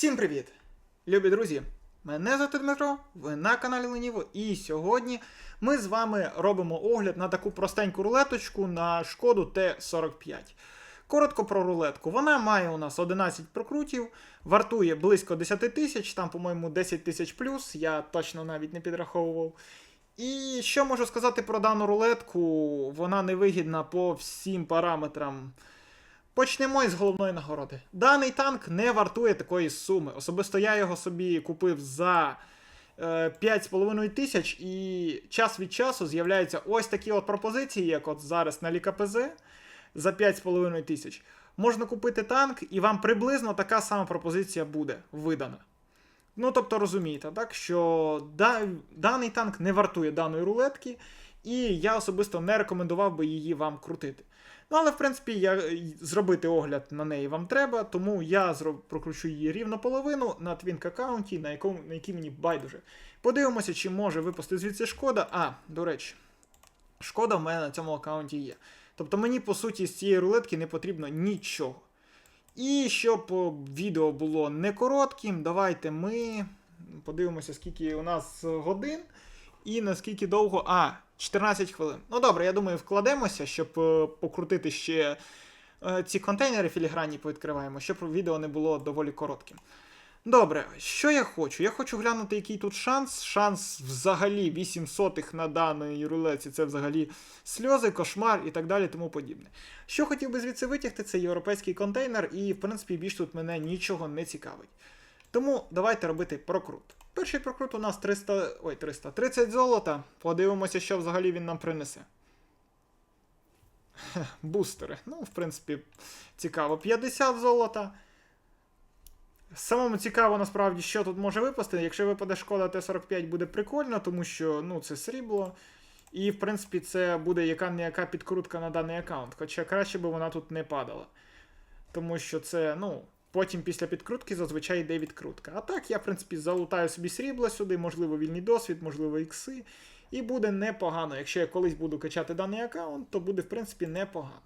Всім привіт! Любі друзі! Мене звати Дмитро, ви на каналі Леніво, і сьогодні ми з вами робимо огляд на таку простеньку рулеточку на шкоду Т-45. Коротко про рулетку. Вона має у нас 11 прокрутів, вартує близько 10 тисяч, там, по-моєму, 10 тисяч плюс, я точно навіть не підраховував. І що можу сказати про дану рулетку? Вона невигідна по всім параметрам. Почнемо із головної нагороди. Даний танк не вартує такої суми. Особисто я його собі купив за е, 5,5 тисяч, і час від часу з'являються ось такі от пропозиції, як от зараз на ЛКПЗ за 5,5 тисяч. Можна купити танк, і вам приблизно така сама пропозиція буде видана. Ну, тобто розумієте, так, що да, даний танк не вартує даної рулетки, і я особисто не рекомендував би її вам крутити. Ну, але в принципі, я, зробити огляд на неї вам треба, тому я зроб, прокручу її рівно половину на твінк аккаунті, на, якому, на який мені байдуже. Подивимося, чи може випустити звідси шкода. А, до речі, шкода в мене на цьому аккаунті є. Тобто мені, по суті, з цієї рулетки не потрібно нічого. І щоб відео було не коротким, давайте ми подивимося, скільки у нас годин і наскільки довго. А, 14 хвилин. Ну добре, я думаю, вкладемося, щоб е, покрутити ще е, ці контейнери філігранні повідкриваємо, щоб відео не було доволі коротким. Добре, що я хочу? Я хочу глянути, який тут шанс. Шанс взагалі 8 сотих на даній рулеці, це взагалі сльози, кошмар і так далі, тому подібне. Що хотів би звідси витягти, це європейський контейнер, і в принципі більш тут мене нічого не цікавить. Тому давайте робити прокрут. Перший прокрут у нас 300, ой, 300, 30 золота. Подивимося, що взагалі він нам принесе. Бустери. Ну, в принципі, цікаво. 50 золота. Самому цікаво, насправді, що тут може випасти. Якщо випаде шкода Т-45, буде прикольно, тому що ну, це срібло. І, в принципі, це буде яка-не-яка підкрутка на даний аккаунт. Хоча краще би вона тут не падала. Тому що це, ну, потім після підкрутки зазвичай йде відкрутка. А так, я, в принципі, залутаю собі срібла сюди, можливо, вільний досвід, можливо, ікси. І буде непогано. Якщо я колись буду качати даний аккаунт, то буде, в принципі, непогано.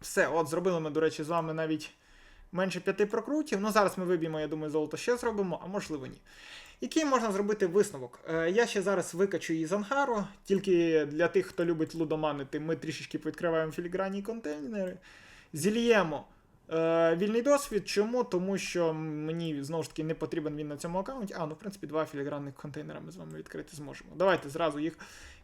Все, от зробили ми, до речі, з вами навіть менше п'яти прокрутів. Ну, зараз ми виб'ємо, я думаю, золото ще зробимо, а можливо ні. Який можна зробити висновок? Е, я ще зараз викачу її з ангару, тільки для тих, хто любить лудоманити, ми трішечки відкриваємо філігранні контейнери. Зільємо е, вільний досвід. Чому? Тому що мені знову ж таки не потрібен він на цьому аккаунті. А, ну, в принципі, два філігранних контейнера ми з вами відкрити зможемо. Давайте зразу їх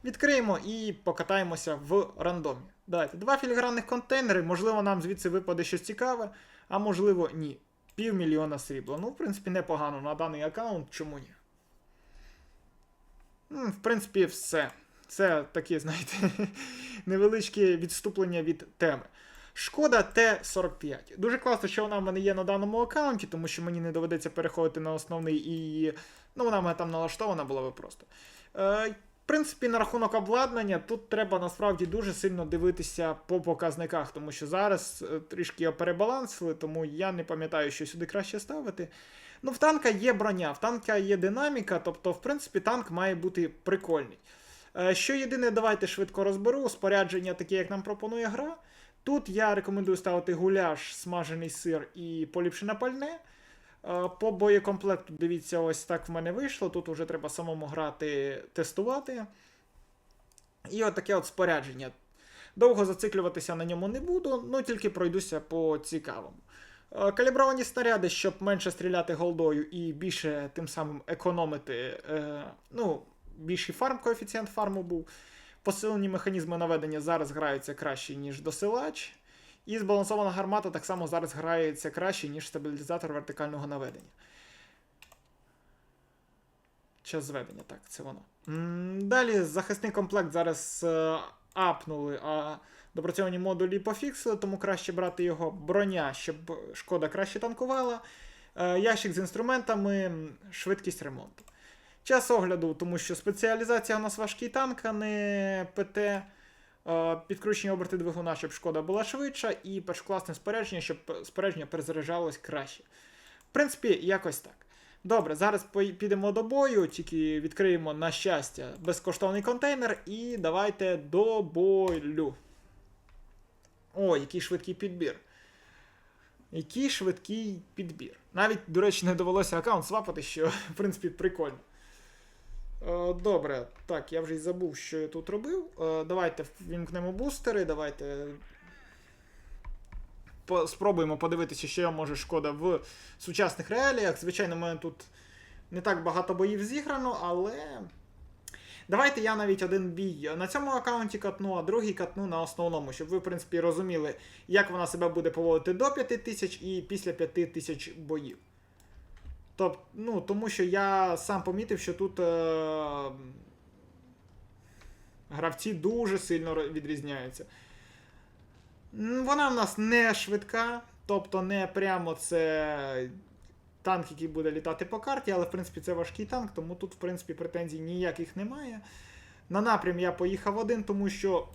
відкриємо і покатаємося в рандомі. Давайте, два філігранних контейнери, можливо, нам звідси випаде щось цікаве, а можливо, ні. Півмільйона срібла. Ну, в принципі, непогано на даний аккаунт, чому ні? В принципі, все. Це таке, знаєте, невеличке відступлення від теми. Шкода Т-45. Дуже класно, що вона в мене є на даному аккаунті, тому що мені не доведеться переходити на основний і. Ну, вона в мене там налаштована була би просто. Е, в принципі, на рахунок обладнання, тут треба насправді дуже сильно дивитися по показниках, тому що зараз е, трішки його перебалансили, тому я не пам'ятаю, що сюди краще ставити. Ну, в танка є броня, в танка є динаміка, тобто, в принципі, танк має бути прикольний. Е, Що єдине, давайте швидко розберу. Спорядження, таке, як нам пропонує гра. Тут я рекомендую ставити гуляш, смажений сир і поліпшене пальне. Е, По боєкомплекту, дивіться, ось так в мене вийшло. Тут вже треба самому грати, тестувати. І от таке от спорядження. Довго зациклюватися на ньому не буду, ну тільки пройдуся по цікавому. Е, Калібровані снаряди, щоб менше стріляти голдою і більше тим самим економити. Е, ну, більший фарм, коефіцієнт фарму був. Посилені механізми наведення зараз граються краще, ніж досилач. І збалансована гармата так само зараз грається краще, ніж стабілізатор вертикального наведення. Час зведення, так, це воно. Далі захисний комплект зараз е, апнули, а допрацьовані модулі пофіксили, тому краще брати його броня, щоб шкода краще танкувала. Е, ящик з інструментами, швидкість ремонту. Час огляду, тому що спеціалізація у нас важкий танк, а не ПТ. Е, Підкручені оберти двигуна, щоб шкода була швидша, і першокласне спорядження, щоб спорядження перезаряджалось краще. В принципі, якось так. Добре, зараз підемо до бою, тільки відкриємо, на щастя, безкоштовний контейнер, і давайте до бою. О, який швидкий підбір. Який швидкий підбір. Навіть, до речі, не довелося аккаунт свапати, що, в принципі, прикольно. Е, Добре, так, я вже й забув, що я тут робив. Е, Давайте вімкнемо бустери, давайте. Спробуємо подивитися, що може шкода в сучасних реаліях. Звичайно, в мене тут не так багато боїв зіграно, але. Давайте я навіть один бій на цьому аккаунті катну, а другий катну на основному, щоб ви, в принципі, розуміли, як вона себе буде поводити до 5000 і після 5000 боїв. Тобто, ну, тому що я сам помітив, що тут е- гравці дуже сильно відрізняються. Вона в нас не швидка, тобто не прямо це танк, який буде літати по карті, але в принципі це важкий танк, тому тут, в принципі, претензій ніяких немає. На напрям я поїхав один, тому що.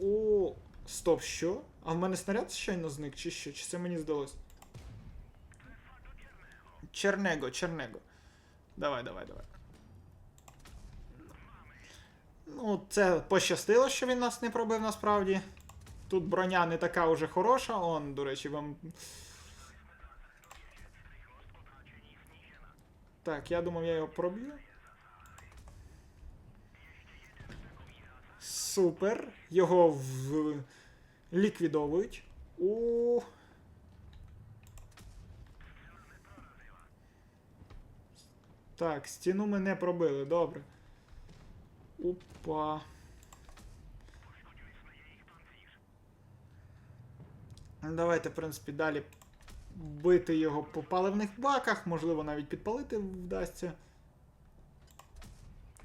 О, стоп, що? А в мене снаряд щойно зник, чи що? Чи це мені здалось? Чернего, Чернего. Давай, давай, давай. Ну, це пощастило, що він нас не пробив насправді. Тут броня не така уже хороша. Он, до речі, вам. Так, я думав, я його проб'ю. Супер. Його в... ліквідовують. У. Так, стіну ми не пробили, добре. Опа. Давайте, в принципі, далі бити його по паливних баках, можливо, навіть підпалити вдасться.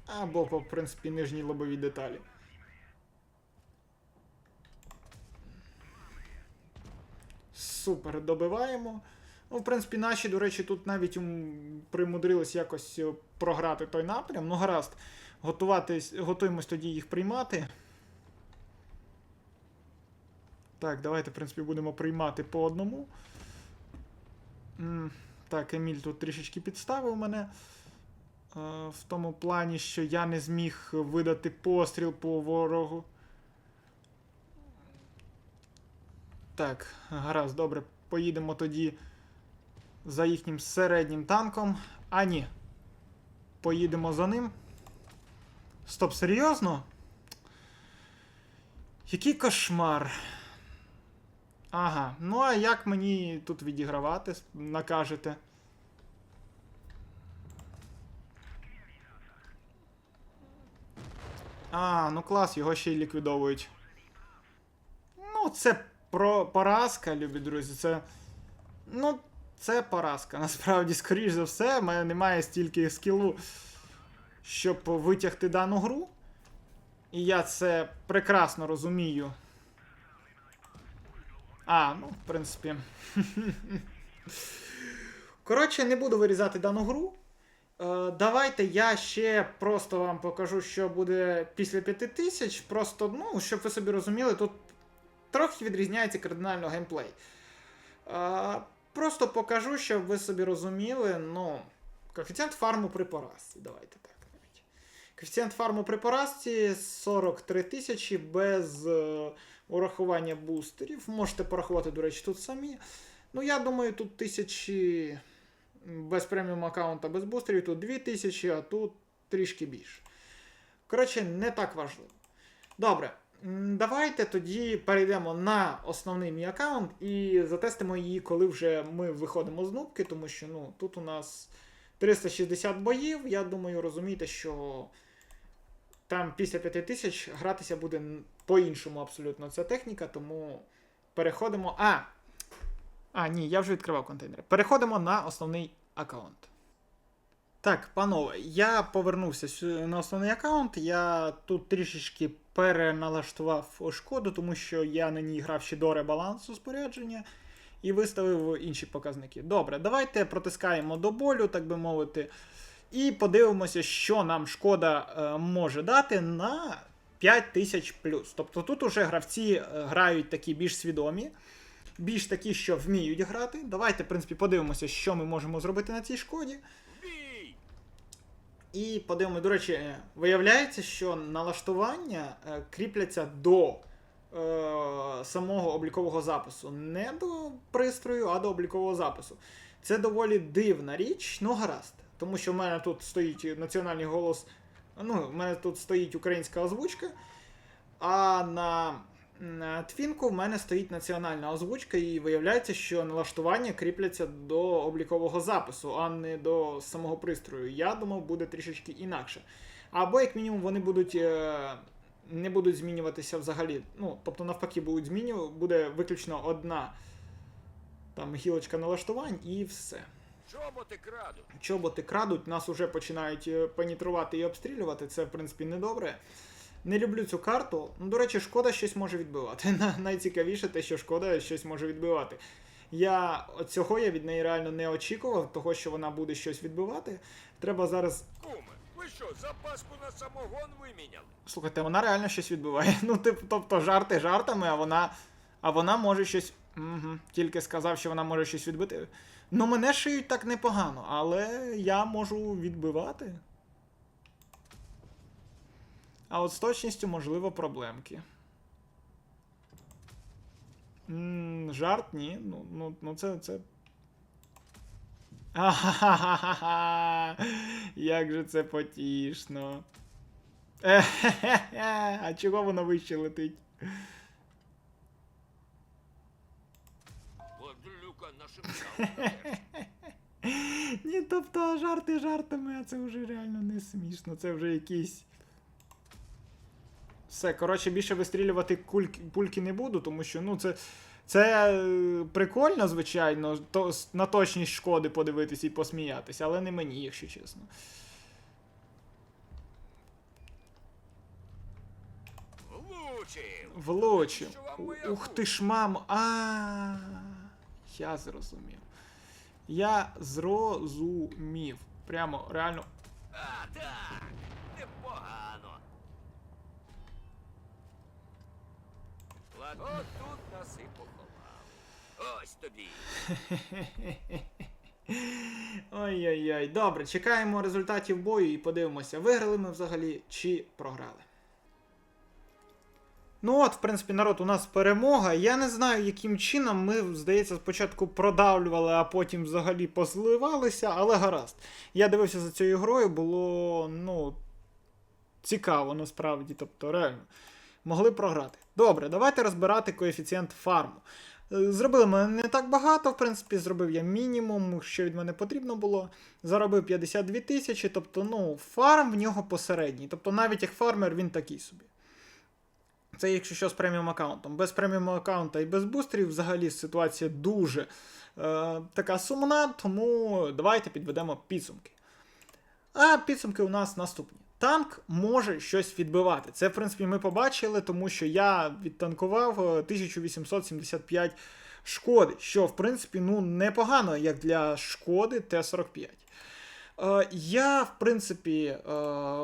Або по, в принципі, нижній лобовій деталі. Супер, добиваємо. Ну, в принципі, наші, до речі, тут навіть примудрились якось е, програти той напрям. Ну, гаразд, готуватись, готуємось тоді їх приймати. Так, давайте, в принципі, будемо приймати по одному. Так, Еміль тут трішечки підставив мене. Е, В тому плані, що я не зміг видати постріл по ворогу. Так, гаразд, добре. Поїдемо тоді за їхнім середнім танком. А ні. Поїдемо за ним. Стоп, серйозно? Який кошмар. Ага, ну а як мені тут відігравати, накажете? А, ну клас, його ще й ліквідовують. Ну, це про поразка, любі друзі. Це. Ну, це поразка. Насправді, скоріш за все, в мене немає стільки скілу, щоб витягти дану гру. І я це прекрасно розумію. А, ну, в принципі. Коротше, не буду вирізати дану гру. Е, давайте я ще просто вам покажу, що буде після 5000. Просто, ну, щоб ви собі розуміли, тут трохи відрізняється кардинально геймплей. Просто покажу, щоб ви собі розуміли, ну, коефіцієнт фарму при поразці. Давайте так навіть. Коефіцієнт фарму при поразці 43 тисячі без е, урахування бустерів. Можете порахувати, до речі, тут самі. Ну, я думаю, тут тисячі без преміум аккаунта, без бустерів, тут 2000, а тут трішки більше. Коротше, не так важливо. Добре. Давайте тоді перейдемо на основний мій аккаунт і затестимо її, коли вже ми виходимо з нубки, тому що ну, тут у нас 360 боїв. Я думаю, розумієте, що там після 5000 гратися буде по-іншому абсолютно ця техніка, тому переходимо. А! А, ні, я вже відкривав контейнери. Переходимо на основний аккаунт. Так, панове, я повернувся на основний аккаунт. Я тут трішечки переналаштував шкоду, тому що я на ній грав ще до ребалансу спорядження і виставив інші показники. Добре, давайте протискаємо до болю, так би мовити, і подивимося, що нам шкода е, може дати на 5000 Тобто тут уже гравці е, грають такі більш свідомі більш такі, що вміють грати. Давайте, в принципі, подивимося, що ми можемо зробити на цій шкоді. І подивимося, до речі, е, виявляється, що налаштування е, кріпляться до е, самого облікового запису. Не до пристрою, а до облікового запису. Це доволі дивна річ, ну гаразд. Тому що в мене тут стоїть національний голос, ну, в мене тут стоїть українська озвучка, а на, на твінку в мене стоїть національна озвучка, і виявляється, що налаштування кріпляться до облікового запису, а не до самого пристрою. Я думав, буде трішечки інакше. Або, як мінімум, вони будуть. е, Не будуть змінюватися взагалі. Ну, тобто, навпаки, будуть змінювати, буде виключно одна там гілочка налаштувань і все. Чоботи крадуть. Чоботи крадуть, нас уже починають е, пенітрувати і обстрілювати. Це, в принципі, недобре. Не люблю цю карту. Ну, до речі, шкода щось може відбивати. Найцікавіше те, що шкода щось може відбивати. Я цього я від неї реально не очікував, того, що вона буде щось відбивати. Треба зараз. Куме, ви що, запаску на самогон виміняли? Слухайте, вона реально щось відбиває. Ну, тип, тобто, жарти жартами, а вона. А вона може щось. Угу. Тільки сказав, що вона може щось відбити. Ну, мене шиють так непогано, але я можу відбивати. А от з точністю, можливо, проблемки. м жарт, ні. Ну, ну, ну це. це... Ахахахаха. Як же це потішно. А чого воно вище летить? Ні, тобто жарти жартами, а це вже реально не смішно. Це вже якийсь. Все, коротше, більше вистрілювати кульки, пульки не буду, тому що ну це. Це е, прикольно, звичайно, то, на точність шкоди подивитися і посміятися, але не мені, якщо чесно. Влучив. Вам моя Ух ти ж, мамо. А. Я зрозумів. Я зрозумів. Прямо реально. А, так. Непогано. Ладно, от тут нас і поховали. Ось тобі. Ой-ой-ой. Добре, чекаємо результатів бою і подивимося, виграли ми взагалі чи програли. Ну от, в принципі, народ, у нас перемога. Я не знаю, яким чином ми, здається, спочатку продавлювали, а потім взагалі позливалися, але гаразд. Я дивився за цією грою, було, ну, цікаво насправді, тобто реально. Могли програти. Добре, давайте розбирати коефіцієнт фарму. Е, Зробили ми не так багато, в принципі, зробив я мінімум, що від мене потрібно було. Заробив 52 тисячі, тобто, ну, фарм в нього посередній. Тобто, навіть як фармер він такий собі. Це якщо що з преміум аккаунтом. Без преміум аккаунта і без бустерів взагалі ситуація дуже е, така сумна, тому давайте підведемо підсумки. А підсумки у нас наступні. Танк може щось відбивати. Це, в принципі, ми побачили, тому що я відтанкував е, 1875 шкоди, що, в принципі, ну, непогано, як для шкоди Т-45. Е, Я, в принципі, е,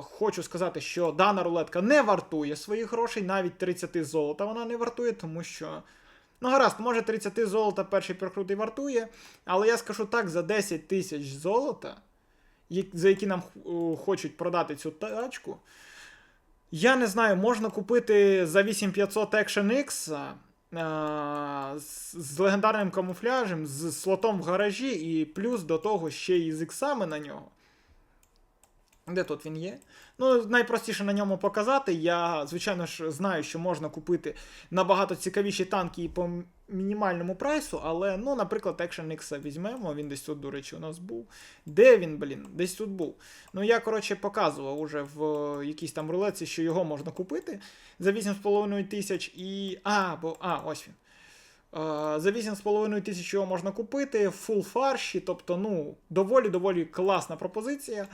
хочу сказати, що дана рулетка не вартує своїх грошей, навіть 30 золота вона не вартує, тому що. Ну, гаразд, може 30 золота перший прокрут і вартує, але я скажу так, за 10 тисяч золота, за які нам е, хочуть продати цю тачку, я не знаю, можна купити за 8500 Action X а, з, з легендарним камуфляжем, з слотом в гаражі, і плюс до того ще й з іксами на нього. Де тут він є? Ну, найпростіше на ньому показати. Я, звичайно ж, знаю, що можна купити набагато цікавіші танки і по мінімальному прайсу, але, ну, наприклад, Action X візьмемо, він десь тут, до речі, у нас був. Де він, блін? Десь тут був. Ну, я, коротше, показував уже в е, якійсь там рулеці, що його можна купити за 8,5 тисяч і. А, бо. А, ось він. Е, За 8,5 тисяч його можна купити фул фарші, тобто, ну, доволі-доволі класна пропозиція.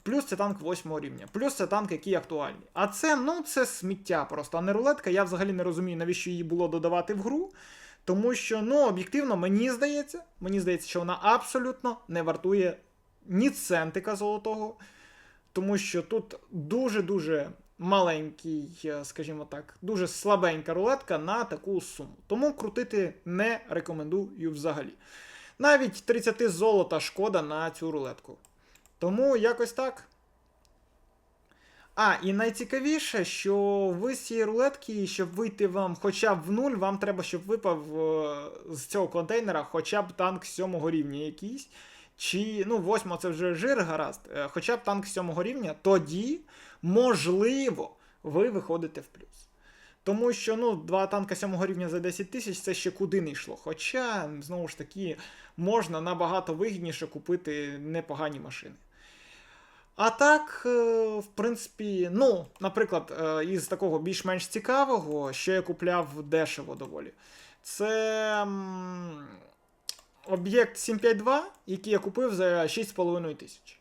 Плюс це танк 8 рівня. Плюс це танк, який актуальний. А це, ну, це сміття просто. А не рулетка. Я взагалі не розумію, навіщо її було додавати в гру. Тому що, ну, об'єктивно, мені здається, мені здається, що вона абсолютно не вартує ні центика золотого. Тому що тут дуже-дуже маленький, е, скажімо так, дуже слабенька рулетка на таку суму. Тому крутити не рекомендую взагалі. Навіть 30 золота шкода на цю рулетку. Тому якось так. А, і найцікавіше, що ви з цієї рулетки, щоб вийти вам хоча б в нуль, вам треба, щоб випав е, з цього контейнера хоча б танк сьомого рівня якийсь. Чи, ну, восьмо це вже жир гаразд, е, хоча б танк сьомого рівня, тоді, можливо, ви виходите в плюс. Тому що ну, два танка сьомого рівня за 10 тисяч це ще куди не йшло. Хоча, знову ж таки, можна набагато вигідніше купити непогані машини. А так, е, в принципі, ну, наприклад, е, із такого більш-менш цікавого, що я купляв дешево доволі, це об'єкт 752, який я купив за 6,5 тисяч.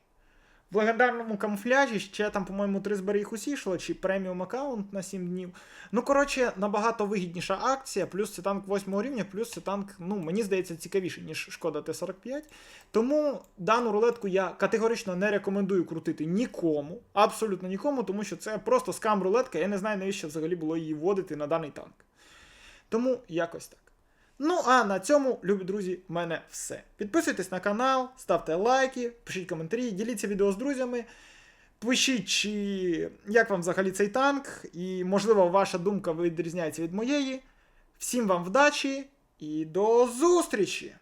В легендарному камуфляжі ще там, по-моєму, три зберіг усі йшло, чи преміум аккаунт на 7 днів. Ну, коротше, набагато вигідніша акція, плюс це танк 8 рівня, плюс це танк, ну, мені здається, цікавіший, ніж Шкода Т-45. Тому дану рулетку я категорично не рекомендую крутити нікому, абсолютно нікому, тому що це просто скам-рулетка, я не знаю, навіщо взагалі було її вводити на даний танк. Тому якось так. Ну, а на цьому, любі друзі, в мене все. Підписуйтесь на канал, ставте лайки, пишіть коментарі, діліться відео з друзями. Пишіть, чи як вам взагалі цей танк, і, можливо, ваша думка відрізняється від моєї. Всім вам вдачі і до зустрічі!